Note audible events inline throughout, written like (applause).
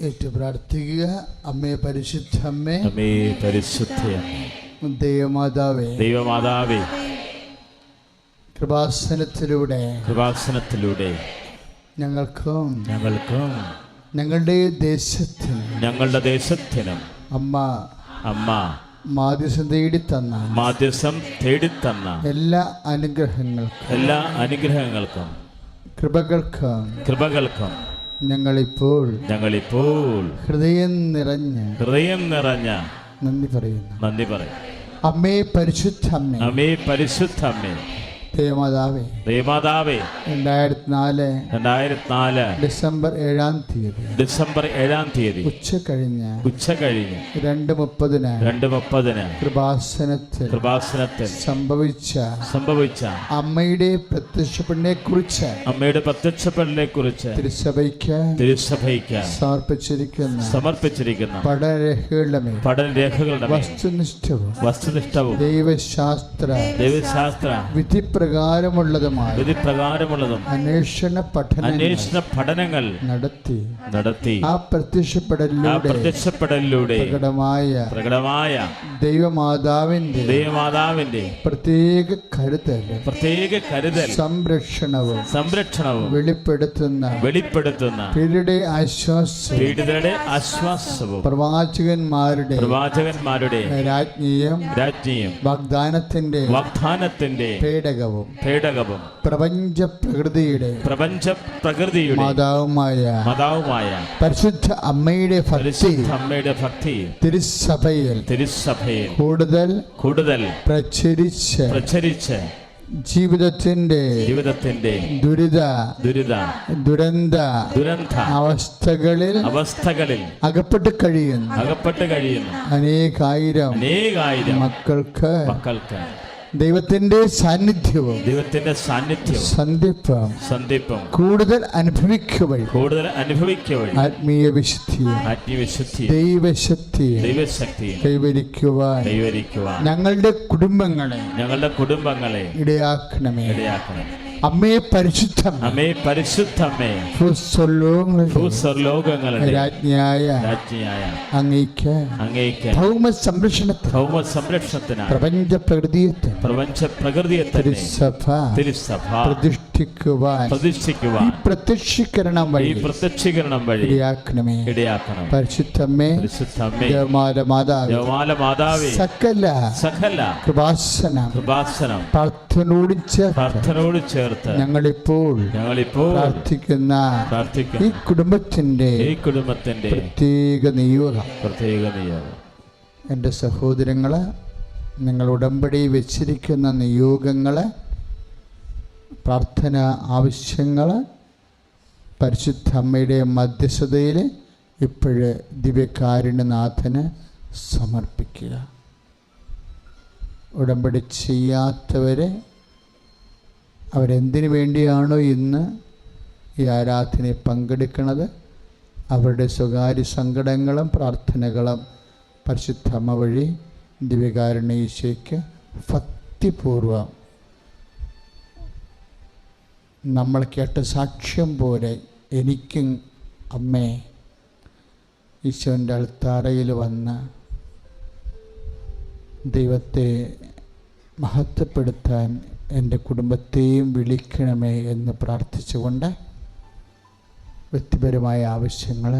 ഏറ്റു പ്രാർത്ഥിക്കുക. അമ്മേ പരിശുദ്ധ അമ്മേ അമ്മേ പരിശുദ്ധ ദൈവമാതാവേ. ദൈവമാതാവേ. കൃപാസനത്തിലൂടെ. കൃപാസനത്തിലൂടെ. ഞങ്ങൾക്കും. ഞങ്ങൾക്കും. ഞങ്ങളുടെ ദേശത്തിനും. ഞങ്ങളുടെ ദേശത്തിനും. അമ്മ. അമ്മ. മാധ്യസം തേടിത്തന്ന. തന്ന മാധ്യസം തേടിത്തന്ന. എല്ലാ അനുഗ്രഹങ്ങൾക്കും. എല്ലാ അനുഗ്രഹങ്ങൾക്കും. കൃപകൾക്കും. കൃപകൾക്കും. ഞങ്ങളിപ്പോൾ ഞങ്ങളിപ്പോൾ ഹൃദയം നിറഞ്ഞ ഹൃദയം നിറഞ്ഞ നന്ദി പറയുന്നു. നന്ദി പറയും. അമ്മേ പരിശുദ്ധ അമ്മേ. അമ്മേ പരിശുദ്ധ അമ്മേ. ദൈവമാതാവേ ദൈവമാതാവേ രണ്ടായിരത്തി നാല് രണ്ടായിരത്തി നാല് ഡിസംബർ ഏഴാം തീയതി ഡിസംബർ ഏഴാം തീയതി ഉച്ച കഴിഞ്ഞ് ഉച്ച കഴിഞ്ഞ് രണ്ട് മുപ്പതിന് രണ്ട് മുപ്പതിന് കൃപാസനത്തിൽ കൃപാസനത്തിൽ സംഭവിച്ച സംഭവിച്ച അമ്മയുടെ പ്രത്യക്ഷപ്പെടിനെ കുറിച്ച് അമ്മയുടെ പ്രത്യക്ഷപ്പെടിനെ കുറിച്ച് തിരുസഭയ്ക്ക് തിരുസഭയ്ക്ക് സമർപ്പിച്ചിരിക്കുന്ന സമർപ്പിച്ചിരിക്കുന്ന പഠനരേഖകളുടെ മേൽ പഠനരേഖകളുടെ വസ്തുനിഷ്ഠവും വസ്തുനിഷ്ഠവും ദൈവശാസ്ത്ര ദൈവശാസ്ത്ര വിധിപ്രകാരമുള്ളതുമായ വിധിപ്രകാരമുള്ളതും അന്വേഷണ പഠന അന്വേഷണ പഠനങ്ങൾ നടത്തി. നടത്തി. ആ പ്രത്യക്ഷപ്പെടലിലൂടെ പ്രത്യക്ഷപ്പെടലിലൂടെ പ്രകടമായ പ്രകടമായ ദൈവമാതാവിന്റെ ദൈവമാതാവിന്റെ പ്രത്യേക കരുതൽ പ്രത്യേക കരുതൽ സംരക്ഷണവും സംരക്ഷണവും വെളിപ്പെടുത്തുന്ന വെളിപ്പെടുത്തുന്ന പീഡയുടെ ആശ്വാസവും പീഡിതരുടെ ആശ്വാസവും പ്രവാചകന്മാരുടെ പ്രവാചകന്മാരുടെ രാജ്ഞിയും രാജ്ഞിയും വാഗ്ദാനത്തിന്റെ വാഗ്ദാനത്തിന്റെ പേടകവും പേടകവും പ്രപഞ്ച പ്രകൃതിയുടെ പ്രപഞ്ച പ്രകൃതിയുടെ മാതാവുമായ മാതാവുമായ പരിശുദ്ധ അമ്മയുടെ ഭക്തി അമ്മയുടെ ഭക്തി തിരുസഭയിൽ തിരുസഭയിൽ കൂടുതൽ കൂടുതൽ പ്രചരിച്ച് പ്രചരിച്ച് ജീവിതത്തിന്റെ ജീവിതത്തിന്റെ ദുരിത ദുരിത ദുരന്ത ദുരന്ത അവസ്ഥകളിൽ അവസ്ഥകളിൽ അകപ്പെട്ട് കഴിയുന്നു. അകപ്പെട്ട് കഴിയുന്നു. അനേകായിരം അനേകായിരം മക്കൾക്ക് മക്കൾക്ക് ദൈവത്തിന്റെ സാന്നിധ്യവും ദൈവത്തിന്റെ സാന്നിധ്യവും സന്ധിപ്പം. സന്ദീപം കൂടുതൽ അനുഭവിക്കുവഴി. കൂടുതൽ അനുഭവിക്കുവഴി. ആത്മീയ വിശുദ്ധി ആത്മീയ വിശുദ്ധി ദൈവശക്തി ദൈവശക്തി കൈവരിക്കുവാൻ. കൈവരിക്കുവാൻ. ഞങ്ങളുടെ കുടുംബങ്ങളെ ഞങ്ങളുടെ കുടുംബങ്ങളെ ഇടയാക്കണമേ. ഇടയാക്കണം അമ്മയെ പരിശുദ്ധം അമ്മേ പരിശുദ്ധമേ ഭൂസ്വർലോകങ്ങളുടെ രാജ്ഞിയായ രാജ്ഞിയായ അങ്ങേക്ക് അങ്ങേക്ക് ഭൗമ സംരക്ഷണ ഭൗമ സംരക്ഷണത്തിനായി പ്രപഞ്ച പ്രകൃതിയെ പ്രപഞ്ച പ്രകൃതിയെ തിരുസഭ തിരുസഭ തിരുസഭ പ്രതീക്ഷിക്കുവാൻ. ഈ പ്രത്യക്ഷീകരണം വഴി. പ്രത്യക്ഷീകരണം വഴി ഇടയാക്കണമേ. ഇടയാക്കണം. പരിശുദ്ധമ്മേ പരിശുദ്ധമ്മേ ദേവമാല മാതാവ്. സകല. സകല. കൃപാസനം. കൃപാസനം. പ്രാർത്ഥനയോട് ചേർത്ത്. പ്രാർത്ഥനയോട് ചേർത്ത്. ഞങ്ങളിപ്പോൾ ഞങ്ങളിപ്പോൾ പ്രാർത്ഥിക്കുന്ന ഈ കുടുംബത്തിന്റെ ഈ കുടുംബത്തിന്റെ പ്രത്യേക നിയോഗം. പ്രത്യേക നിയോഗം. എന്റെ സഹോദരങ്ങളെ നിങ്ങൾ ഉടമ്പടി വെച്ചിരിക്കുന്ന നിയോഗങ്ങൾ പ്രാർത്ഥന ആവശ്യങ്ങൾ പരിശുദ്ധ അമ്മയുടെ മധ്യസ്ഥതയിൽ ഇപ്പോഴ് ദിവ്യകാരുണ്യനാഥന് സമർപ്പിക്കുക. ഉടമ്പടി ചെയ്യാത്തവരെ അവരെന്തിനു വേണ്ടിയാണോ ഇന്ന് ഈ ആരാധനയിൽ പങ്കെടുക്കുന്നത് അവരുടെ സ്വകാര്യ സങ്കടങ്ങളും പ്രാർത്ഥനകളും പരിശുദ്ധ അമ്മ വഴി ദിവ്യകാരുണ്യ ഈശോയ്ക്ക് ഭക്തിപൂർവം നമ്മൾ കേട്ട സാക്ഷ്യം പോലെ എനിക്കും അമ്മേ ഈശോന്റെ അൾത്താറയിൽ വന്ന് ദൈവത്തെ മഹത്വപ്പെടുത്താൻ എന്റെ കുടുംബത്തെയും വിളിക്കണമേ എന്ന് പ്രാർത്ഥിച്ചുകൊണ്ട് വ്യക്തിപരമായ ആവശ്യങ്ങൾ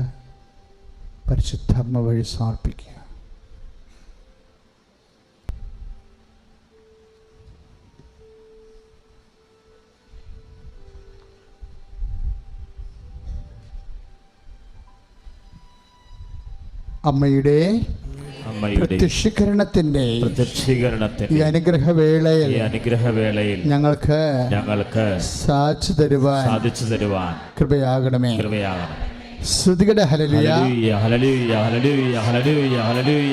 പരിശുദ്ധമ്മ വഴി സമർപ്പിക്കുക. അമ്മയുടെ പ്രത്യക്ഷീകരണത്തിന്റെ പ്രത്യക്ഷീകരണത്തിന്റെ ഈ അനുഗ്രഹ അനുഗ്രഹവേളയിൽ അനുഗ്രഹവേളയിൽ ഞങ്ങൾക്ക് ഞങ്ങൾക്ക് സാധിച്ചു തരുവാൻ സാധിച്ചു തരുവാൻ കൃപയാകണമേ. കൃപയാകണം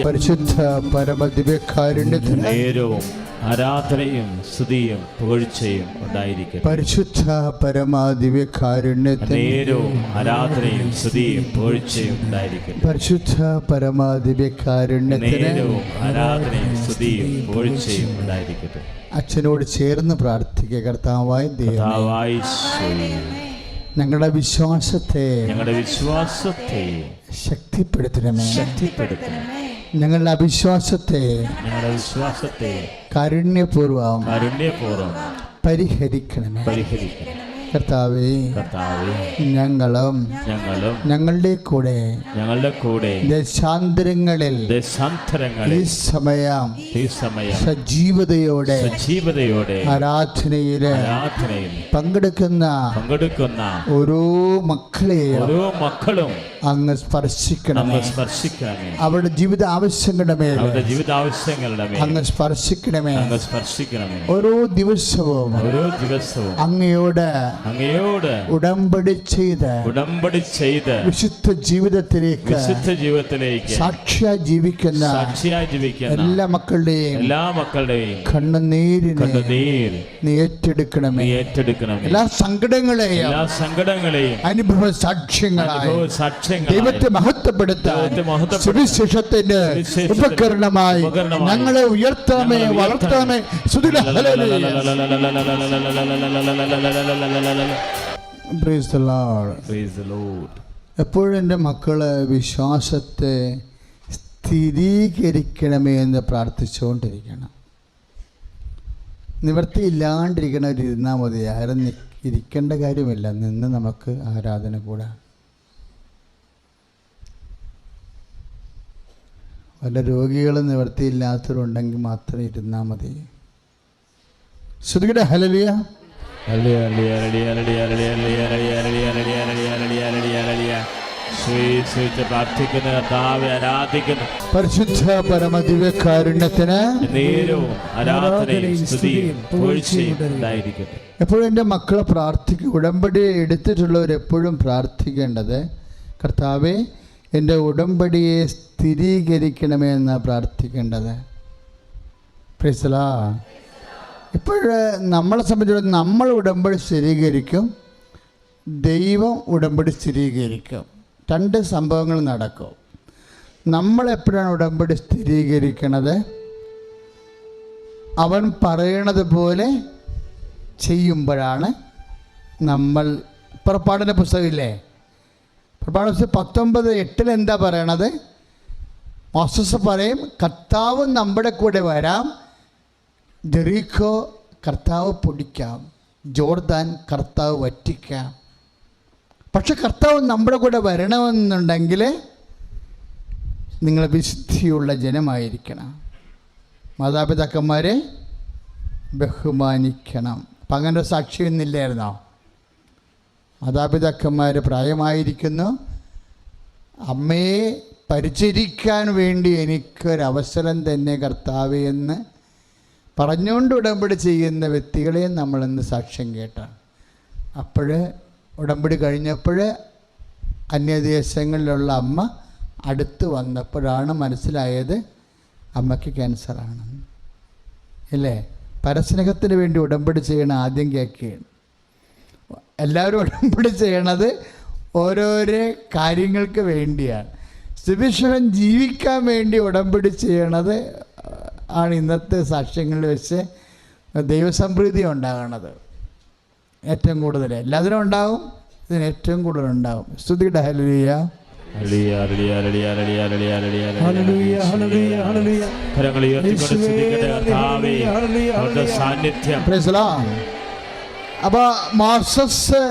പരിശുദ്ധ പരമദിവ്യകാരുണ്യത്തിന് നേരവും ആരാധനയും സ്തുതിയും പുകഴ്ചയും ഉണ്ടായിരിക്കട്ടെ. പരിശുദ്ധ പരമദിവ്യകാരുണ്യത്തിന് നേരവും ആരാധനയും സ്തുതിയും പുകഴ്ചയും ഉണ്ടായിരിക്കട്ടെ. പരിശുദ്ധ പരമദിവ്യകാരുണ്യത്തിന് നേരവും ആരാധനയും സ്തുതിയും പുകഴ്ചയും ഉണ്ടായിരിക്കട്ടെ. അച്ഛനോട് ചേർന്ന് പ്രാർത്ഥിക്കുക കർത്താവായി ദൈവം കർത്താവായ ഈശോയെ, ഞങ്ങളുടെ വിശ്വാസത്തെ ഞങ്ങളുടെ വിശ്വാസത്തെ ശക്തിപ്പെടുത്തണമേ. ശക്തിപ്പെടുത്തണമേ. ഞങ്ങളുടെ അവിശ്വാസത്തെ ഞങ്ങളുടെ വിശ്വാസത്തെ കാരുണ്യപൂർവം കാരുണ്യപൂർവം പരിഹരിക്കണമേ. പരിഹരിക്കണം. കർത്താവേ കർത്താവേ ഞങ്ങളും ഞങ്ങളും ഞങ്ങളുടെ കൂടെ ഞങ്ങളുടെ കൂടെ ദശാന്തരങ്ങളിൽ ദശാന്തരങ്ങളിൽ ഈ സമയം ഈ സമയം സജീവതയോടെ സജീവതയോടെ ആരാധനയിൽ ആരാധനയിൽ പങ്കെടുക്കുന്ന പങ്കെടുക്കുന്ന ഓരോ മക്കളെയും ഓരോ മക്കളും അങ്ങ് സ്പർശിക്കണം അങ്ങ് സ്പർശിക്കണമേ. അവരുടെ ജീവിത ആവശ്യങ്ങളുടെ മേൽ അവരുടെ ജീവിത ആവശ്യങ്ങളുടെ മേൽ അങ്ങ് സ്പർശിക്കണമേ. അങ്ങ് സ്പർശിക്കണമേ. ഓരോ ദിവസവും ഓരോ ദിവസവും അങ്ങയോട് അങ്ങയോട് ഉടമ്പടി ചെയ്ത് ഉടമ്പടി ചെയ്ത് വിശുദ്ധ ജീവിതത്തിലേക്ക് വിശുദ്ധ ജീവിതത്തിലേക്ക് സാക്ഷിയായി ജീവിക്കുന്ന സാക്ഷിയായി ജീവിക്കുന്ന എല്ലാ മക്കളുടെയും എല്ലാ മക്കളുടെയും കണ്ണുനീരിനെ കണ്ണുനീർ നീ ഏറ്റെടുക്കണമേ. നീ ഏറ്റെടുക്കണമേ. എല്ലാ സങ്കടങ്ങളെയും എല്ലാ സങ്കടങ്ങളെയും അനുഭവ സാക്ഷ്യങ്ങളായി അനുഭവ സാക്ഷ്യങ്ങളായി ദൈവത്തെ മഹത്വപ്പെടുത്താൻ സുവിശേഷത്തിന്റെ ഉപകരണമായി ഞങ്ങളെ ഉയർത്താമേ വളർത്താമേ. വളർത്തണമേ സുദിന Praise the Lord. Praise the Lord. എപ്പോഴും എന്റെ മക്കൾ വിശ്വാസത്തെ സ്ഥിരീകരിക്കണമേ എന്ന് പ്രാർത്ഥിച്ചുകൊണ്ടിരിക്കണം. നിവർത്തിയില്ലാണ്ടിരിക്കണം ഒരു ഇരുന്നാൽ മതി. ആരും ഇരിക്കേണ്ട കാര്യമില്ല. നിന്ന് നമുക്ക് ആരാധന കൂടാം. വല്ല രോഗികൾ നിവൃത്തിയില്ലാത്തവരുണ്ടെങ്കിൽ മാത്രം ഇരുന്നാൽ മതി. ശ്രുതിയുടെ ഹലലിയ പ്രാർത്ഥിക്കുന്ന കർത്താവെ ആരാധിക്കുന്നു പരിശുദ്ധ പരമ ദിവ്യകാരുണ്യത്തിന് എപ്പോഴും എന്റെ മക്കളെ പ്രാർത്ഥിക്കും ഉടമ്പടി എടുത്തിട്ടുള്ളവർ എപ്പോഴും പ്രാർത്ഥിക്കേണ്ടത് കർത്താവെ എന്റെ ഉടമ്പടിയെ സ്ഥിരീകരിക്കണമെന്ന് പ്രാർത്ഥിക്കേണ്ടത് പ്രിസലാ ഇപ്പോഴ് നമ്മളെ സംബന്ധിച്ചിടത്തോളം നമ്മൾ ഉടമ്പടി സ്ഥിരീകരിക്കും ദൈവം ഉടമ്പടി സ്ഥിരീകരിക്കും. രണ്ട് സംഭവങ്ങൾ നടക്കും. നമ്മളെപ്പോഴാണ് ഉടമ്പടി സ്ഥിരീകരിക്കണത്? അവൻ പറയണത് പോലെ ചെയ്യുമ്പോഴാണ് നമ്മൾ പുറപ്പാടിന്റെ പുസ്തകമില്ലേ? പുറപ്പാട് പുസ്തകം പത്തൊമ്പത് എട്ടിൽ എന്താ പറയണത്? മോസസ് പറയും കർത്താവ് നമ്മുടെ കൂടെ വരാം ജെറീക്കോ കർത്താവ് പൊടിക്കാം ജോർദാൻ കർത്താവ് വറ്റിക്കാം. പക്ഷെ കർത്താവ് നമ്മുടെ കൂടെ വരണമെന്നുണ്ടെങ്കിൽ നിങ്ങൾ വിശുദ്ധിയുള്ള ജനമായിരിക്കണം. മാതാപിതാക്കന്മാരെ ബഹുമാനിക്കണം. അപ്പം അങ്ങനെ ഒരു സാക്ഷിയൊന്നുമില്ലായിരുന്നോ മാതാപിതാക്കന്മാർ പ്രായമായിരിക്കുന്നു. അമ്മയെ പരിചരിക്കാൻ വേണ്ടി എനിക്കൊരവസരം തന്നെ കർത്താവ് എന്ന് പറഞ്ഞുകൊണ്ട് ഉടമ്പടി ചെയ്യുന്ന വ്യക്തികളെയും നമ്മളിന്ന് സാക്ഷ്യം കേട്ടാണ് അപ്പോൾ ഉടമ്പടി കഴിഞ്ഞപ്പോൾ അന്യദേശങ്ങളിലുള്ള അമ്മ അടുത്ത് വന്നപ്പോഴാണ് മനസ്സിലായത് അമ്മയ്ക്ക് ക്യാൻസറാണെന്ന് അല്ലേ പരസ്നേഹത്തിന് വേണ്ടി ഉടമ്പടി ചെയ്യണ ആദ്യം കേൾക്കുകയാണ്. എല്ലാവരും ഉടമ്പടി ചെയ്യണത് ഓരോരോ കാര്യങ്ങൾക്ക് വേണ്ടിയാണ്. സുഭിക്ഷകൻ ജീവിക്കാൻ വേണ്ടി ഉടമ്പടി ചെയ്യണത് ആണ് ഇന്നത്തെ സാക്ഷ്യങ്ങളിൽ വെച്ച് ദൈവസമൃദ്ധി ഉണ്ടാകുന്നത് ഏറ്റവും കൂടുതൽ എല്ലാത്തിനും ഉണ്ടാവും ഇതിന് ഏറ്റവും കൂടുതൽ ഉണ്ടാവും. സ്തുതിയുടെ ഹലിയ അപ്പോൾ മോസസ്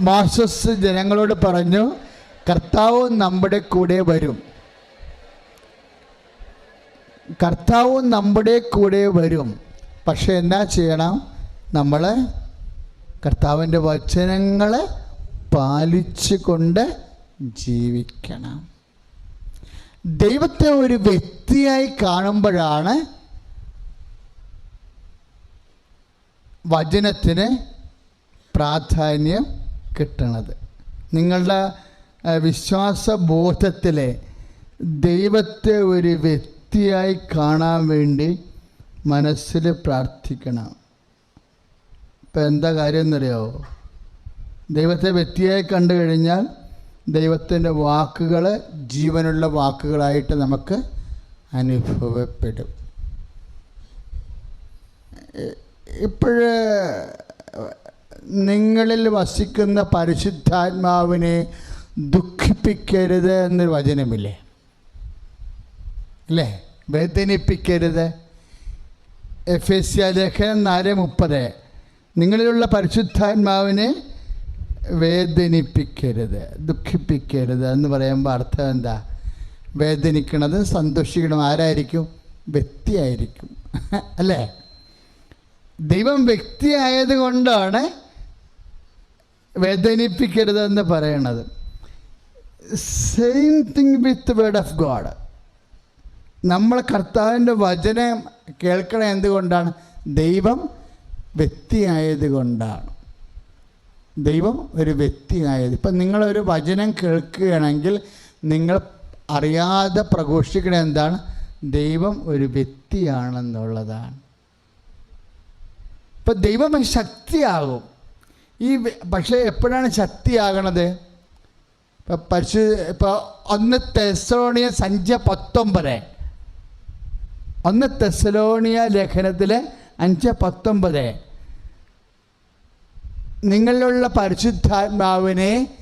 മോസസ് ജനങ്ങളോട് പറഞ്ഞു കർത്താവ് നമ്മുടെ കൂടെ വരും. കർത്താവ് നമ്മുടെ കൂടെ വരും. പക്ഷെ എന്നാ ചെയ്യണം? നമ്മൾ കർത്താവിന്റെ വചനങ്ങളെ പാലിച്ചു കൊണ്ട് ജീവിക്കണം. ദൈവത്തെ ഒരു വ്യക്തിയായി കാണുമ്പോഴാണ് വചനത്തിന് പ്രാധാന്യം കിട്ടണത്. നിങ്ങളുടെ വിശ്വാസ വിശ്വാസബോധത്തിലെ ദൈവത്തെ ഒരു വ്യക്തിയായി കാണാൻ വേണ്ടി മനസ്സിൽ പ്രാർത്ഥിക്കണം. ഇപ്പം എന്താ കാര്യം എന്നറിയാമോ ദൈവത്തെ വ്യക്തിയായി കണ്ടു കഴിഞ്ഞാൽ ദൈവത്തിന്റെ വാക്കുകൾ ജീവനുള്ള വാക്കുകളായിട്ട് നമുക്ക് അനുഭവപ്പെടും. ഇപ്പോഴ് നിങ്ങളിൽ വസിക്കുന്ന പരിശുദ്ധാത്മാവിനെ ദുഃഖിപ്പിക്കരുത് എന്നൊരു വചനമില്ലേ? അല്ലേ വേദനിപ്പിക്കരുത്. എഫ് എസ് സി ലേഖനം നാല് മുപ്പത്. നിങ്ങളിലുള്ള പരിശുദ്ധാത്മാവിനെ വേദനിപ്പിക്കരുത്. ദുഃഖിപ്പിക്കരുത് എന്ന് പറയുമ്പോൾ അർത്ഥം എന്താ? വേദനിക്കണത് സന്തോഷിക്കണം. ആരായിരിക്കും? വ്യക്തിയായിരിക്കും. (laughs) അല്ലേ? ദൈവം വ്യക്തിയായത് കൊണ്ടാണ് വേദനിപ്പിക്കരുതെന്ന് പറയണത്. Same thing with word of God നമ്മൾ കർത്താവിന്റെ വചനം കേൾക്കണ എന്തുകൊണ്ടാണ്? ദൈവം വ്യക്തിയായത് കൊണ്ടാണ് ദൈവം ഒരു വ്യക്തിയായത്. ഇപ്പം നിങ്ങളൊരു വചനം കേൾക്കുകയാണെങ്കിൽ നിങ്ങൾ അറിയാതെ പ്രഘോഷിക്കണ എന്താണ്? ദൈവം ഒരു വ്യക്തിയാണെന്നുള്ളതാണ്. ഇപ്പം ദൈവം ശക്തിയാകും. ഈ പക്ഷേ എപ്പോഴാണ് ശക്തിയാകണത്? ഇപ്പം പരിശു ഇപ്പോൾ ഒന്ന് തെസോണിയ സഞ്ച പത്തൊമ്പത്. ഒന്ന് തെസലോണിയ ലേഖനത്തിലെ അഞ്ച് പത്തൊമ്പത്. നിങ്ങളിലുള്ള പരിശുദ്ധാത്മാവിനെ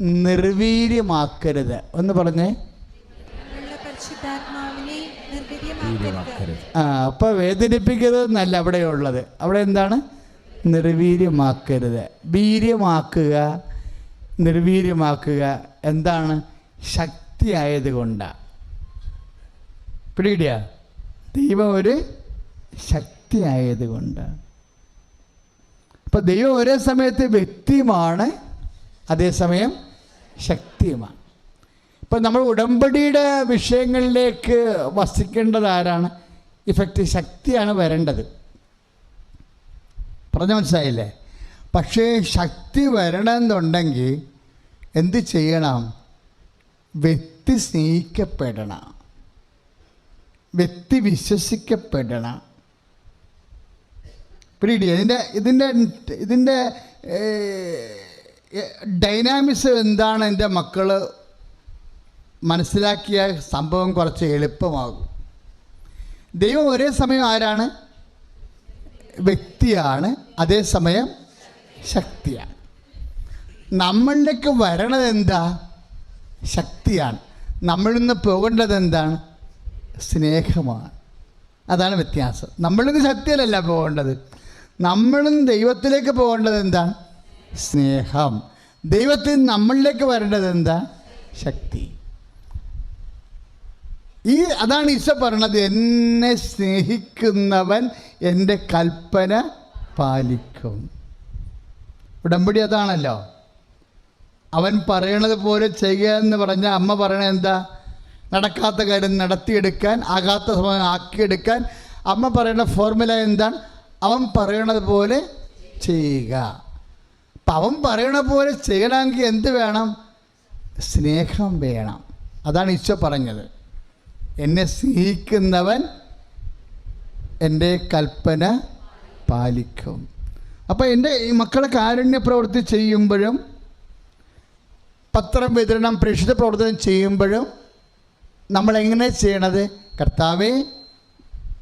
നിർവീര്യമാക്കരുത്. ഒന്ന് പറഞ്ഞേ. ആ അപ്പോൾ വേദനിപ്പിക്കരുത് എന്നല്ല അവിടെ ഉള്ളത്. അവിടെ എന്താണ്? നിർവീര്യമാക്കരുത്. വീര്യമാക്കുക നിർവീര്യമാക്കുക എന്താണ്? ശക്തിയായത് കൊണ്ടാണ് പിടികിട്ടിയ? ദൈവം ഒരു ശക്തിയായത് കൊണ്ടാണ് അപ്പോൾ ദൈവം ഒരേ സമയത്ത് വ്യക്തിയുമാണ് അതേസമയം ശക്തിയുമാണ്. ഇപ്പം നമ്മൾ ഉടമ്പടിയുടെ വിഷയങ്ങളിലേക്ക് വസിക്കേണ്ടത് ആരാണ്? ഇഫക്റ്റ് ശക്തിയാണ് വരേണ്ടത്. പറഞ്ഞ മനസ്സിലായില്ലേ? പക്ഷേ ശക്തി വരണമെന്നുണ്ടെങ്കിൽ എന്ത് ചെയ്യണം? വ്യക്തി സ്നേഹിക്കപ്പെടണം. വ്യക്തി വിശ്വസിക്കപ്പെടണം. പിന്നീട് ഇതിന്റെ ഇതിന്റെ ഇതിന്റെ ഡൈനാമിക്സ് എന്താണ് എന്റെ മക്കൾ മനസ്സിലാക്കിയ സംഭവം കുറച്ച് എളുപ്പമാകും. ദൈവം ഒരേ സമയം ആരാണ്? വ്യക്തിയാണ് അതേസമയം ശക്തിയാണ്. നമ്മളിലേക്ക് വരണത് എന്താ ശക്തിയാണ്. നമ്മളിൽ നിന്ന് പോകേണ്ടത് എന്താണ് സ്നേഹമാണ്. അതാണ് വ്യത്യാസം. നമ്മളിന്ന് ശക്തിയിലല്ല പോകേണ്ടത്. നമ്മളും ദൈവത്തിലേക്ക് പോകേണ്ടത് എന്താ? സ്നേഹം. ദൈവത്തിൽ നമ്മളിലേക്ക് വരേണ്ടത് എന്താ? ശക്തി. ഈ അതാണ് ഈശോ പറയണത് എന്നെ സ്നേഹിക്കുന്നവൻ എന്റെ കൽപ്പന പാലിക്കും. ഉടമ്പടി അതാണല്ലോ. അവൻ പറയണത് പോലെ ചെയ്യുക എന്ന് പറഞ്ഞാൽ അമ്മ പറയണത് എന്താ? നടക്കാത്ത കാര്യം നടത്തിയെടുക്കാൻ ആകാത്ത സമയം ആക്കിയെടുക്കാൻ അമ്മ പറയുന്ന ഫോർമുല എന്താണ്? അവൻ പറയണത് പോലെ ചെയ്യുക. അപ്പം അവൻ പറയണ പോലെ ചെയ്യണമെങ്കിൽ എന്ത് വേണം? സ്നേഹം വേണം. അതാണ് ഈശോ പറഞ്ഞത്. എന്നെ സ്നേഹിക്കുന്നവൻ എന്റെ കൽപ്പന പാലിക്കും. അപ്പോൾ എന്റെ ഈ മക്കളെ കാരുണ്യ പ്രവൃത്തി ചെയ്യുമ്പോഴും പത്രം വിതരണം പ്രേക്ഷിത പ്രവർത്തനം ചെയ്യുമ്പോഴും നമ്മൾ എങ്ങനെ ചെയ്യണത്? കർത്താവെ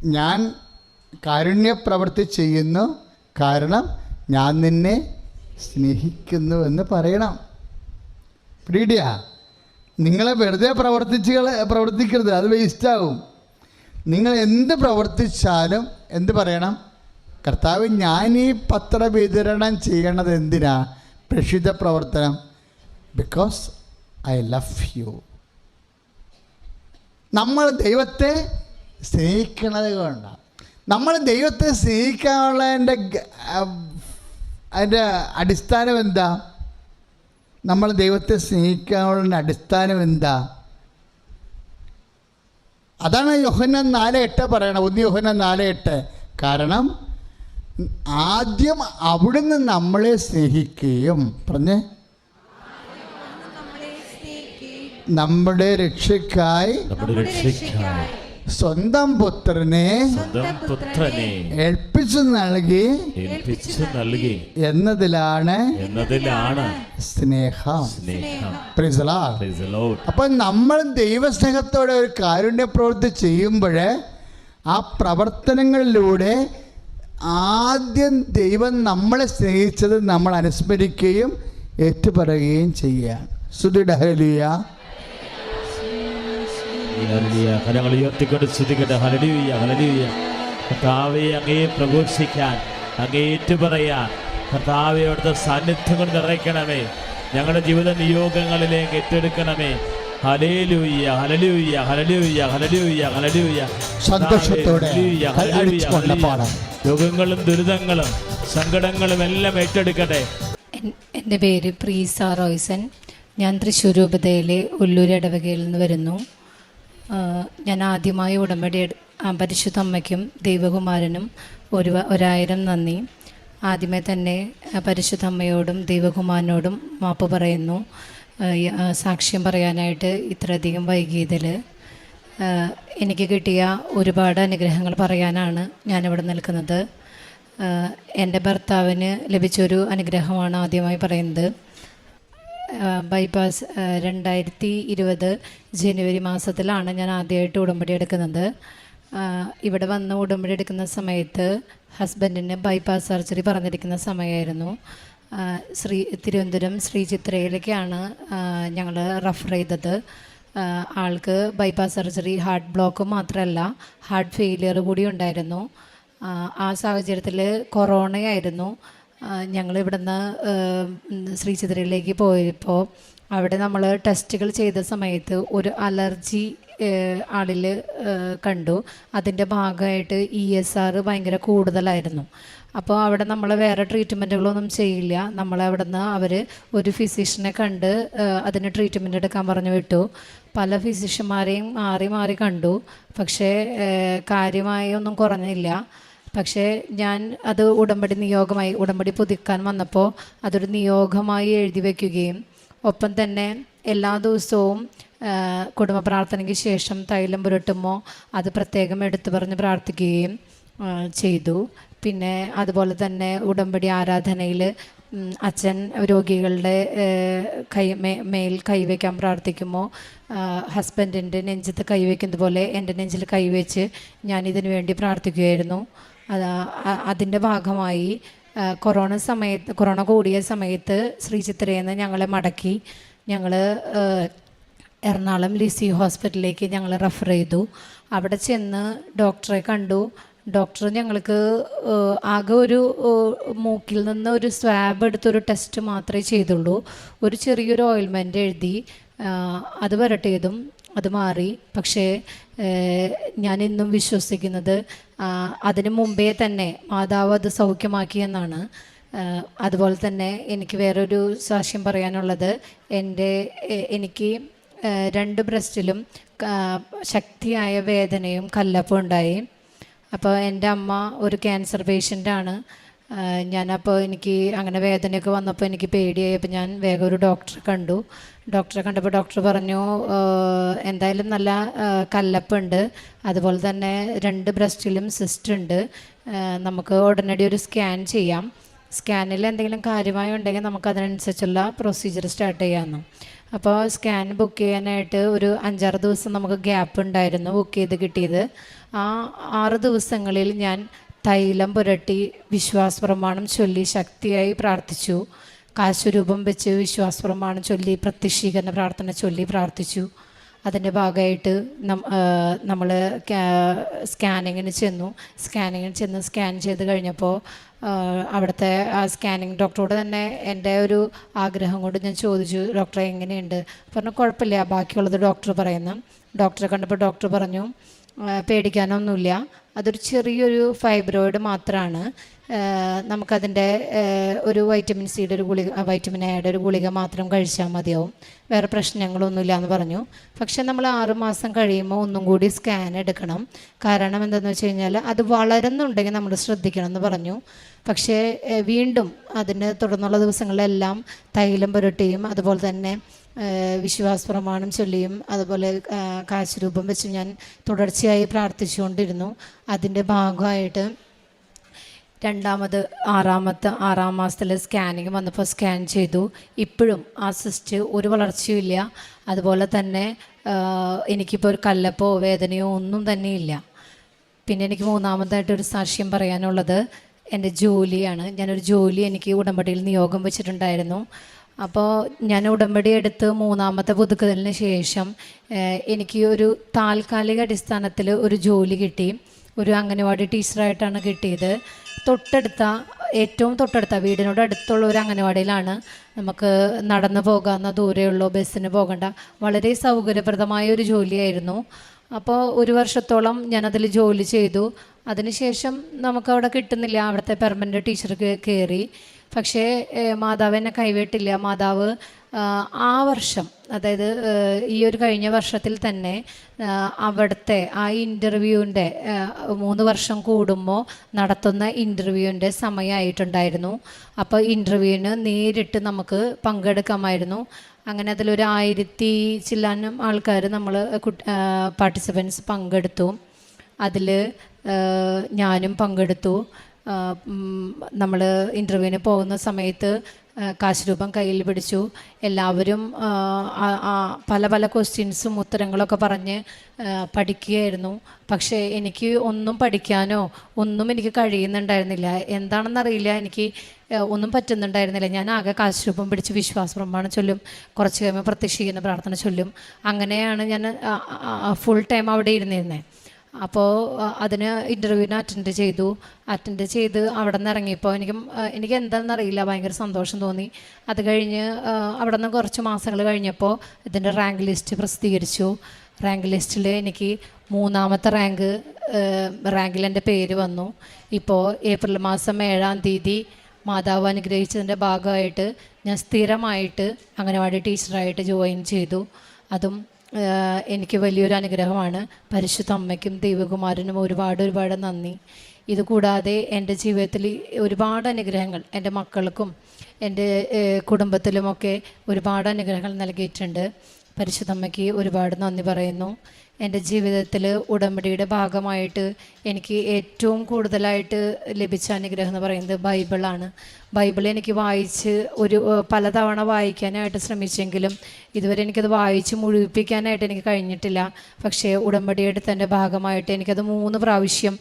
ഞാൻ കാരുണ്യപ്രവൃത്തി ചെയ്യുന്നു. കാരണം ഞാൻ നിന്നെ സ്നേഹിക്കുന്നു എന്ന് പറയണം. പ്രീഡിയ നിങ്ങളെ വെറുതെ പ്രവർത്തിച്ച് പ്രവർത്തിക്കരുത്. അത് വേസ്റ്റാവും നിങ്ങൾ എന്ത് പ്രവർത്തിച്ചാലും എന്ത് പറയണം? കർത്താവ് ഞാൻ ഈ പത്ര വിതരണം ചെയ്യണത് എന്തിനാ? പ്രഷിത പ്രവർത്തനം. ബിക്കോസ് ഐ ലവ് യു നമ്മൾ ദൈവത്തെ സ്നേഹിക്കണത് കൊണ്ടാണ് നമ്മൾ ദൈവത്തെ സ്നേഹിക്കാനുള്ളതിന്റെ അതിന്റെ അടിസ്ഥാനം എന്താ? നമ്മൾ ദൈവത്തെ സ്നേഹിക്കാനുള്ള അടിസ്ഥാനം എന്താ? അതാണ് യോഹന നാല് എട്ട് പറയണം ഒന്ന് യോഹന നാല് എട്ട്. കാരണം ആദ്യം അവിടുന്ന് നമ്മളെ സ്നേഹിക്കുകയും പറഞ്ഞേ നമ്മളെ സ്നേഹിക്കുകയും നമ്മുടെ രക്ഷയ്ക്കായി നമ്മുടെ രക്ഷിക്കായി സ്വന്തം പുത്രനെ സ്വന്തം പുത്രനെ ഏൽപ്പിച്ചു നൽകി ഏൽപ്പിച്ചു നൽകി എന്നതിലാണ് എന്നതിലാണ് സ്നേഹം. സ്നേഹം. അപ്പൊ നമ്മൾ ദൈവസ്നേഹത്തോടെ ഒരു കാരുണ്യ പ്രവൃത്തി ചെയ്യുമ്പോൾ ആ പ്രവർത്തനങ്ങളിലൂടെ ആദ്യം ദൈവം നമ്മളെ സ്നേഹിച്ചത് നമ്മൾ അനുസ്മരിക്കുകയും ഏറ്റുപറയുകയും ചെയ്യുകയാണ്. സുധിയുടെ കരങ്ങൾ ഉയർത്തിക്കൊണ്ട് സ്തുതിക്കട്ടെ. ഹലലിയ ഹലലിയ കർത്താവെ അങ്ങേ പ്രഘോഷിക്കാൻ അങ്ങേ ഏറ്റുപറയാൻ കർത്താവെ അവിടുത്തെ സാന്നിധ്യം കൊണ്ട് നിറയ്ക്കണമേ. ഞങ്ങളുടെ ജീവിത നിയോഗങ്ങളിലേക്ക് ഏറ്റെടുക്കണമേ. ഹലേലൂയ ഹലലൂയ ഹലലൂയ ഹലലൂയ ഹലലൂയ സന്തോഷത്തോടെ ഹല്ലേലൂയ, കൈ ഹല്ലേലൂയ, അടിച്ചുകൊണ്ട് ഹല്ലേലൂയ. പാടാം. രോഗങ്ങളും ദുരിതങ്ങളും സങ്കടങ്ങളും എല്ലാം ഏറ്റെടുക്കട്ടെ. എൻ- എന്റെ പേര് പ്രീസ റോയ്സൻ ഞാൻ തൃശ്ശൂർ രൂപതയിലെ ഉള്ളൂർ ഇടവകയിൽ നിന്ന് വരുന്നു. ഞാൻ ആദ്യമായി ഉടമ്പടി പരിശുദ്ധ അമ്മയ്ക്കും ദൈവകുമാരനും ഒരു ഒരായിരം നന്ദി. ആദ്യമേ തന്നെ പരിശുദ്ധ അമ്മയോടും ദൈവകുമാരനോടും മാപ്പ് പറയുന്നു. സാക്ഷ്യം പറയാനായിട്ട് ഇത്രയധികം വൈകിയതിൽ എനിക്ക് കിട്ടിയ ഒരുപാട് അനുഗ്രഹങ്ങൾ പറയാനാണ് ഞാനിവിടെ നിൽക്കുന്നത്. എന്റെ ഭർത്താവിന് ലഭിച്ചൊരു അനുഗ്രഹമാണ് ആദ്യമായി പറയുന്നത്. ബൈപ്പാസ് രണ്ടായിരത്തി ഇരുപത് ജനുവരി മാസത്തിലാണ് ഞാൻ ആദ്യമായിട്ട് ഉടമ്പടി എടുക്കുന്നത്. ഇവിടെ വന്ന് ഉടമ്പടി എടുക്കുന്ന സമയത്ത് ഹസ്ബൻഡിന് ബൈപ്പാസ് സർജറി പറഞ്ഞിരിക്കുന്ന സമയമായിരുന്നു. ശ്രീ തിരുവനന്തപുരം ശ്രീ ചിത്രയിലേക്കാണ് ഞങ്ങൾ റഫർ ചെയ്തത്. ആൾക്ക് ബൈപ്പാസ് സർജറി ഹാർട്ട് ബ്ലോക്ക് മാത്രമല്ല ഹാർട്ട് ഫെയിലിയർ കൂടി ഉണ്ടായിരുന്നു. ആ സാഹചര്യത്തിൽ കൊറോണയായിരുന്നു. ഞങ്ങൾ ഇവിടുന്ന് ശ്രീ ചിത്രയിലേക്ക് പോയപ്പോൾ അവിടെ നമ്മൾ ടെസ്റ്റുകൾ ചെയ്ത സമയത്ത് ഒരു അലർജി ആളിൽ കണ്ടു. അതിന്റെ ഭാഗമായിട്ട് ഇ എസ് ആർ ഭയങ്കര കൂടുതലായിരുന്നു. അപ്പോൾ അവിടെ നമ്മൾ വേറെ ട്രീറ്റ്മെന്റുകളൊന്നും ചെയ്യില്ല. നമ്മളവിടെ നിന്ന് അവർ ഒരു ഫിസിഷ്യനെ കണ്ട് അതിന് ട്രീറ്റ്മെന്റ് എടുക്കാൻ പറഞ്ഞു വിട്ടു. പല ഫിസിഷ്യന്മാരെയും മാറി മാറി കണ്ടു. പക്ഷേ കാര്യമായി ഒന്നും കുറഞ്ഞില്ല. പക്ഷേ ഞാൻ അത് ഉടമ്പടി നിയോഗമായി ഉടമ്പടി പുതുക്കാൻ വന്നപ്പോൾ അതൊരു നിയോഗമായി എഴുതി വയ്ക്കുകയും ഒപ്പം തന്നെ എല്ലാ ദിവസവും കുടുംബ പ്രാർത്ഥനയ്ക്ക് ശേഷം തൈലം പുരട്ടുമ്പോൾ അത് പ്രത്യേകം എടുത്തു പറഞ്ഞ് പ്രാർത്ഥിക്കുകയും ചെയ്തു. പിന്നെ അതുപോലെ തന്നെ ഉടമ്പടി ആരാധനയിൽ അച്ഛൻ രോഗികളുടെ കൈ മേ മേൽ കൈവയ്ക്കാൻ പ്രാർത്ഥിക്കുമ്പോൾ ഹസ്ബൻഡിന്റെ നെഞ്ചത്ത് കൈവയ്ക്കുന്നത് പോലെ എന്റെ നെഞ്ചിൽ കൈവച്ച് ഞാൻ ഇതിനു വേണ്ടി പ്രാർത്ഥിക്കുകയായിരുന്നു. അത് അതിന്റെ ഭാഗമായി കൊറോണ സമയത്ത് കൊറോണ കൂടിയ സമയത്ത് ശ്രീ ചിത്രയെന്ന് ഞങ്ങളെ മടക്കി ഞങ്ങൾ എറണാകുളം ലിസി ഹോസ്പിറ്റലിലേക്ക് ഞങ്ങൾ റെഫർ ചെയ്തു. അവിടെ ചെന്ന് ഡോക്ടറെ കണ്ടു. ഡോക്ടർ ഞങ്ങൾക്ക് ആകെ ഒരു മൂക്കിൽ നിന്ന് ഒരു സ്വാബ് എടുത്തൊരു ടെസ്റ്റ് മാത്രമേ ചെയ്തുള്ളൂ. ഒരു ചെറിയൊരു ഓയിൽമെന്റ് എഴുതി അത് വരട്ടിയതും അത് മാറി. പക്ഷേ ഞാൻ ഇന്നും വിശ്വസിക്കുന്നത് അതിനു മുമ്പേ തന്നെ മാതാവ് അത് സൗഖ്യമാക്കിയെന്നാണ് അതുപോലെ തന്നെ എനിക്ക് വേറൊരു സാക്ഷ്യം പറയാനുള്ളത്. എന്റെ എനിക്ക് രണ്ട് ബ്രസ്റ്റിലും ശക്തിയായ വേദനയും കല്ലപ്പും ഉണ്ടായി. അപ്പോൾ എന്റെ അമ്മ ഒരു ക്യാൻസർ പേഷ്യന്റാണ്. ഞാനപ്പോൾ എനിക്ക് അങ്ങനെ വേദനയൊക്കെ വന്നപ്പോൾ എനിക്ക് പേടിയായപ്പോൾ ഞാൻ വേഗം ഒരു ഡോക്ടറെ കണ്ടു. ഡോക്ടറെ കണ്ടപ്പോൾ ഡോക്ടർ പറഞ്ഞു എന്തായാലും നല്ല കല്ലപ്പുണ്ട്. അതുപോലെ തന്നെ രണ്ട് ബ്രസ്റ്റിലും സിസ്റ്റ് ഉണ്ട്. നമുക്ക് ഉടനടി ഒരു സ്കാൻ ചെയ്യാം. സ്കാനിൽ എന്തെങ്കിലും കാര്യമായി ഉണ്ടെങ്കിൽ നമുക്ക് അതിനനുസരിച്ചുള്ള പ്രൊസീജിയർ സ്റ്റാർട്ട് ചെയ്യാമെന്നു അപ്പോൾ സ്കാൻ ബുക്ക് ചെയ്യാനായിട്ട് ഒരു അഞ്ചാറ് ദിവസം നമുക്ക് ഗ്യാപ്പ് ഉണ്ടായിരുന്നു ബുക്ക് ചെയ്ത് കിട്ടിയത്. ആ ആറ് ദിവസങ്ങളിൽ ഞാൻ തൈലം പുരട്ടി വിശ്വാസ പ്രമാണം ചൊല്ലി ശക്തിയായി പ്രാർത്ഥിച്ചു. കാശുരൂപം വെച്ച് വിശ്വാസ പ്രമാണം ചൊല്ലി പ്രത്യക്ഷീകരണ പ്രാർത്ഥന ചൊല്ലി പ്രാർത്ഥിച്ചു. അതിന്റെ ഭാഗമായിട്ട് നമ്മൾ സ്കാനിങ്ങിന് ചെന്നു. സ്കാനിങ്ങിന് ചെന്ന് സ്കാൻ ചെയ്ത് കഴിഞ്ഞപ്പോൾ അവിടുത്തെ ആ സ്കാനിങ് ഡോക്ടറോട് തന്നെ എന്റെ ഒരു ആഗ്രഹം കൊണ്ട് ഞാൻ ചോദിച്ചു ഡോക്ടറെ എങ്ങനെയുണ്ട്? പറഞ്ഞു കുഴപ്പമില്ല ബാക്കിയുള്ളത് ഡോക്ടർ പറയുന്നു. ഡോക്ടറെ കണ്ടപ്പോൾ ഡോക്ടർ പറഞ്ഞു "ആ, പേടിക്കാനൊന്നുമില്ല. അതൊരു ചെറിയൊരു ഫൈബ്രോയിഡ് മാത്രമാണ് നമുക്കതിന്റെ ഒരു വൈറ്റമിൻ സിയുടെ ഒരു ഗുളിക വൈറ്റമിൻ എയുടെ ഒരു ഗുളിക മാത്രം കഴിച്ചാൽ മതിയാവും. വേറെ പ്രശ്നങ്ങളൊന്നുമില്ല എന്ന് പറഞ്ഞു. പക്ഷേ നമ്മൾ ആറുമാസം കഴിയുമ്പോൾ ഒന്നും കൂടി സ്കാൻ എടുക്കണം. കാരണം എന്താണെന്ന് വെച്ച് കഴിഞ്ഞാൽ അത് വളരുന്നുണ്ടെങ്കിൽ നമ്മൾ ശ്രദ്ധിക്കണം എന്ന് പറഞ്ഞു. പക്ഷേ വീണ്ടും അതിന് തുടർന്നുള്ള ദിവസങ്ങളിലെല്ലാം തൈലം പുരട്ടിയും അതുപോലെ തന്നെ വിശ്വാസ പ്രമാണം ചൊല്ലിയും അതുപോലെ കാശുരൂപം വെച്ച് ഞാൻ തുടർച്ചയായി പ്രാർത്ഥിച്ചുകൊണ്ടിരുന്നു. അതിന്റെ ഭാഗമായിട്ട് രണ്ടാമത് ആറാമത്തെ ആറാം മാസത്തിൽ സ്കാനിങ് വന്നപ്പോൾ സ്കാൻ ചെയ്തു. ഇപ്പോഴും ആ സിസ്റ്റ് ഒരു വളർച്ചയുമില്ല അതുപോലെ തന്നെ എനിക്കിപ്പോൾ ഒരു കല്ലപ്പോ വേദനയോ ഒന്നും തന്നെ ഇല്ല. പിന്നെ എനിക്ക് മൂന്നാമതായിട്ട് ഒരു സാക്ഷ്യം പറയാനുള്ളത് എന്റെ ജോലിയാണ്. ഞാനൊരു ജോലി എനിക്ക് ഉടമ്പടിയിൽ നിയോഗം വെച്ചിട്ടുണ്ടായിരുന്നു. അപ്പോൾ ഞാൻ ഉടമ്പടി എടുത്ത് മൂന്നാമത്തെ പുതുക്കലിന് ശേഷം എനിക്ക് ഒരു താൽക്കാലിക അടിസ്ഥാനത്തിൽ ഒരു ജോലി കിട്ടി. ഒരു അംഗനവാടി ടീച്ചറായിട്ടാണ് കിട്ടിയത്. തൊട്ടടുത്ത ഏറ്റവും തൊട്ടടുത്ത വീടിനോട് അടുത്തുള്ള ഒരു അംഗനവാടിയിലാണ് നമുക്ക് നടന്നു പോകാവുന്ന ദൂരെയുള്ളൂ ബസ്സിന് പോകണ്ട. വളരെ സൗകര്യപ്രദമായ ഒരു ജോലിയായിരുന്നു. അപ്പോൾ ഒരു വർഷത്തോളം ഞാനതിൽ ജോലി ചെയ്തു. അതിനുശേഷം നമുക്ക് അവിടെ കിട്ടുന്നില്ല. അവിടുത്തെ പെർമനന്റ് ടീച്ചർ കയറി പക്ഷേ മാതാവ് എന്നെ കൈവിട്ടില്ല. മാതാവ് ആ വർഷം അതായത് ഈ ഒരു കഴിഞ്ഞ വർഷത്തിൽ തന്നെ അവിടുത്തെ ആ ഇന്റർവ്യൂവിന്റെ മൂന്ന് വർഷം കൂടുമ്പോൾ നടത്തുന്ന ഇന്റർവ്യൂവിന്റെ സമയമായിട്ടുണ്ടായിരുന്നു. അപ്പോൾ ഇന്റർവ്യൂവിന് നേരിട്ട് നമുക്ക് പങ്കെടുക്കാമായിരുന്നു. അങ്ങനെ അതിലൊരു ആയിരത്തി ചില്ലാനും ആൾക്കാർ നമ്മൾ പാർട്ടിസിപ്പൻസ് പങ്കെടുത്തു. അതിൽ ഞാനും പങ്കെടുത്തു. നമ്മൾ ഇന്റർവ്യൂവിന് പോകുന്ന സമയത്ത് കാശ് രൂപം കയ്യിൽ പിടിച്ചു. എല്ലാവരും പല പല ക്വസ്റ്റ്യൻസും ഉത്തരങ്ങളൊക്കെ പറഞ്ഞ് പഠിക്കുകയായിരുന്നു. പക്ഷേ എനിക്ക് ഒന്നും പഠിക്കാനോ ഒന്നും എനിക്ക് കഴിയുന്നുണ്ടായിരുന്നില്ല. എന്താണെന്നറിയില്ല. എനിക്ക് ഒന്നും പറ്റുന്നുണ്ടായിരുന്നില്ല. ഞാൻ ആകെ കാശ് രൂപം പിടിച്ച് വിശ്വാസ പ്രമാണം ചൊല്ലും കുറച്ച് കഴിയുമ്പോൾ പ്രത്യക്ഷീകരണ പ്രാർത്ഥന ചൊല്ലും. അങ്ങനെയാണ് ഞാൻ ഫുൾ ടൈം അവിടെ ഇരുന്നിരുന്നത് അപ്പോൾ അതിന് ഇന്റർവ്യൂവിന് അറ്റൻഡ് ചെയ്തു. അറ്റൻഡ് ചെയ്ത് അവിടെ നിന്ന് ഇറങ്ങിയപ്പോൾ എനിക്ക് എനിക്ക് എന്താണെന്നറിയില്ല ഭയങ്കര സന്തോഷം തോന്നി. അത് കഴിഞ്ഞ് അവിടെ നിന്ന് കുറച്ച് മാസങ്ങൾ കഴിഞ്ഞപ്പോൾ ഇതിന്റെ റാങ്ക് ലിസ്റ്റ് പ്രസിദ്ധീകരിച്ചു. റാങ്ക് ലിസ്റ്റിൽ എനിക്ക് മൂന്നാമത്തെ റാങ്ക് റാങ്കിൽ എന്റെ പേര് വന്നു. ഇപ്പോൾ ഏപ്രിൽ മാസം ഏഴാം തീയതി മാതാവ് അനുഗ്രഹിച്ചതിന്റെ ഭാഗമായിട്ട് ഞാൻ സ്ഥിരമായിട്ട് അംഗനവാടി ടീച്ചറായിട്ട് ജോയിൻ ചെയ്തു. അതും എനിക്ക് വലിയൊരു അനുഗ്രഹമാണ്. പരിശുദ്ധ അമ്മയ്ക്കും ദൈവകുമാരനും ഒരുപാട് ഒരുപാട് നന്ദി. ഇതുകൂടാതെ എന്റെ ജീവിതത്തിൽ ഒരുപാട് അനുഗ്രഹങ്ങൾ എന്റെ മക്കൾക്കും എന്റെ കുടുംബത്തിലുമൊക്കെ ഒരുപാട് അനുഗ്രഹങ്ങൾ നൽകിയിട്ടുണ്ട്. പരിശുദ്ധമ്മയ്ക്ക് ഒരുപാട് നന്ദി പറയുന്നു. എന്റെ ജീവിതത്തിൽ ഉടമ്പടിയുടെ ഭാഗമായിട്ട് എനിക്ക് ഏറ്റവും കൂടുതലായിട്ട് ലഭിച്ച അനുഗ്രഹം എന്ന് പറയുന്നത് ബൈബിളാണ്. ബൈബിൾ എനിക്ക് വായിച്ച് ഒരു പലതവണ വായിക്കാനായിട്ട് ശ്രമിച്ചെങ്കിലും ഇതുവരെ എനിക്കത് വായിച്ച് മുഴുവിപ്പിക്കാനായിട്ട് എനിക്ക് കഴിഞ്ഞിട്ടില്ല. പക്ഷേ ഉടമ്പടിയുടെ തന്റെ ഭാഗമായിട്ട് എനിക്കത് മൂന്ന് പ്രാവശ്യം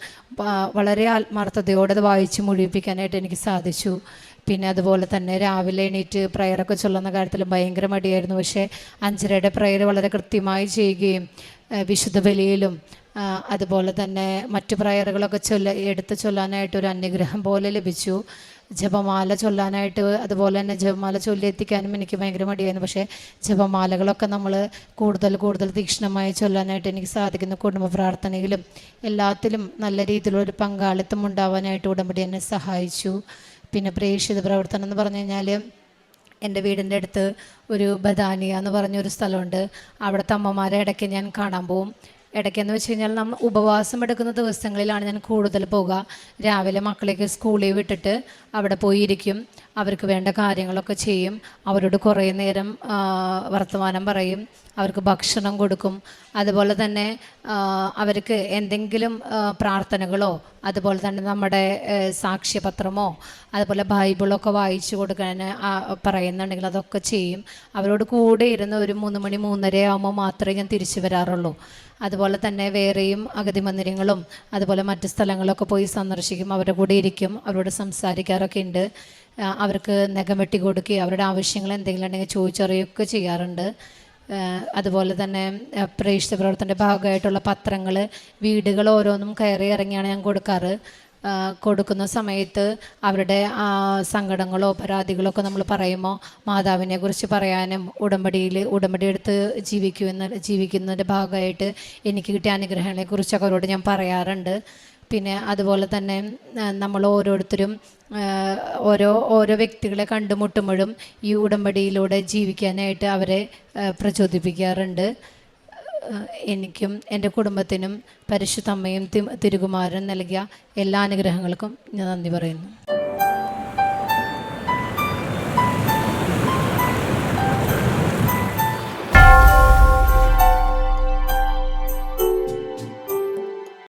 വളരെ ആത്മാർത്ഥതയോടെ അത് വായിച്ച് മുഴുവിപ്പിക്കാനായിട്ട് എനിക്ക് സാധിച്ചു. പിന്നെ അതുപോലെ തന്നെ രാവിലെ എണീറ്റ് പ്രയറൊക്കെ ചൊല്ലുന്ന കാര്യത്തിലും ഭയങ്കര മടിയായിരുന്നു. പക്ഷേ അഞ്ചരയുടെ പ്രയർ വളരെ കൃത്യമായി ചെയ്യുകയും വിശുദ്ധ ബലിയിലും അതുപോലെ തന്നെ മറ്റു പ്രയറുകളൊക്കെ ചൊല്ല എടുത്ത് ചൊല്ലാനായിട്ട് ഒരു അനുഗ്രഹം പോലെ ലഭിച്ചു. ജപമാല ചൊല്ലാനായിട്ട് അതുപോലെ തന്നെ ജപമാല ചൊല്ലി എത്തിക്കാനും എനിക്ക് ഭയങ്കര മടിയായിരുന്നു. പക്ഷേ ജപമാലകളൊക്കെ നമ്മൾ കൂടുതൽ കൂടുതൽ തീക്ഷ്ണമായി ചൊല്ലാനായിട്ട് എനിക്ക് സാധിക്കുന്നു. കുടുംബ പ്രാർത്ഥനയിലും എല്ലാത്തിലും നല്ല രീതിയിലുള്ളൊരു പങ്കാളിത്തം ഉണ്ടാവാനായിട്ട് ഉടമ്പടി എന്നെ സഹായിച്ചു. പിന്നെ പ്രേക്ഷിത പ്രവർത്തനം എന്ന് പറഞ്ഞു കഴിഞ്ഞാൽ എന്റെ വീടിന്റെ അടുത്ത് ഒരു ബദാനിയ എന്ന് പറഞ്ഞൊരു സ്ഥലമുണ്ട്. അവിടുത്തെ അമ്മമാരെ ഇടയ്ക്ക് ഞാൻ കാണാൻ പോവും. ഇടയ്ക്കെന്ന് വെച്ച് കഴിഞ്ഞാൽ നമ്മൾ ഉപവാസം എടുക്കുന്ന ദിവസങ്ങളിലാണ് ഞാൻ കൂടുതൽ പോകുക രാവിലെ മക്കളേക്ക് സ്കൂളിൽ വിട്ടിട്ട് അവിടെ പോയിരിക്കും. അവർക്ക് വേണ്ട കാര്യങ്ങളൊക്കെ ചെയ്യും. അവരോട് കുറേ നേരം വർത്തമാനം പറയും. അവർക്ക് ഭക്ഷണം കൊടുക്കും. അതുപോലെ തന്നെ അവർക്ക് എന്തെങ്കിലും പ്രാർത്ഥനകളോ അതുപോലെ തന്നെ നമ്മുടെ സാക്ഷ്യപത്രമോ അതുപോലെ ബൈബിളൊക്കെ വായിച്ചു കൊടുക്കാൻ പറയുന്നുണ്ടെങ്കിൽ അതൊക്കെ ചെയ്യും. അവരോട് കൂടെ ഇരുന്ന് ഒരു മൂന്ന് മണി മൂന്നര ആകുമ്പോൾ മാത്രമേ ഞാൻ തിരിച്ചു വരാറുള്ളൂ. അതുപോലെ തന്നെ വേറെയും അഗതി മന്ദിരങ്ങളും അതുപോലെ മറ്റ് സ്ഥലങ്ങളൊക്കെ പോയി സന്ദർശിക്കും. അവരുടെ കൂടെ ഇരിക്കും അവരോട് സംസാരിക്കാറൊക്കെ ഉണ്ട്. അവർക്ക് നഖം വെട്ടി കൊടുക്കുകയും അവരുടെ ആവശ്യങ്ങൾ എന്തെങ്കിലും ഉണ്ടെങ്കിൽ ചോദിച്ചറിയുകയൊക്കെ ചെയ്യാറുണ്ട്. അതുപോലെ തന്നെ പ്രേക്ഷിത പ്രവർത്തനത്തിന്റെ ഭാഗമായിട്ടുള്ള പത്രങ്ങൾ വീടുകൾ ഓരോന്നും കയറി ഇറങ്ങിയാണ് ഞാൻ കൊടുക്കാറ്. കൊടുക്കുന്ന സമയത്ത് അവരുടെ സങ്കടങ്ങളോ പരാതികളോ ഒക്കെ നമ്മൾ പറയുമ്പോൾ മാതാവിനെ കുറിച്ച് പറയാനും ഉടമ്പടിയിൽ ഉടമ്പടി എടുത്ത് ജീവിക്കുമെന്ന ജീവിക്കുന്നതിന്റെ ഭാഗമായിട്ട് എനിക്ക് കിട്ടിയ അനുഗ്രഹങ്ങളെ കുറിച്ചൊക്കെ അവരോട് ഞാൻ പറയാറുണ്ട്. പിന്നെ അതുപോലെ തന്നെ നമ്മൾ ഓരോരുത്തരും ഓരോ ഓരോ വ്യക്തികളെ കണ്ടുമുട്ടുമ്പോഴും ഈ ഉടമ്പടിയിലൂടെ ജീവിക്കാനായിട്ട് അവരെ പ്രചോദിപ്പിക്കാറുണ്ട്. എനിക്കും എന്റെ കുടുംബത്തിനും പരിശുദ്ധമ്മയും തിരുകുമാരനും നൽകിയ എല്ലാ അനുഗ്രഹങ്ങൾക്കും ഞാൻ നന്ദി പറയുന്നു.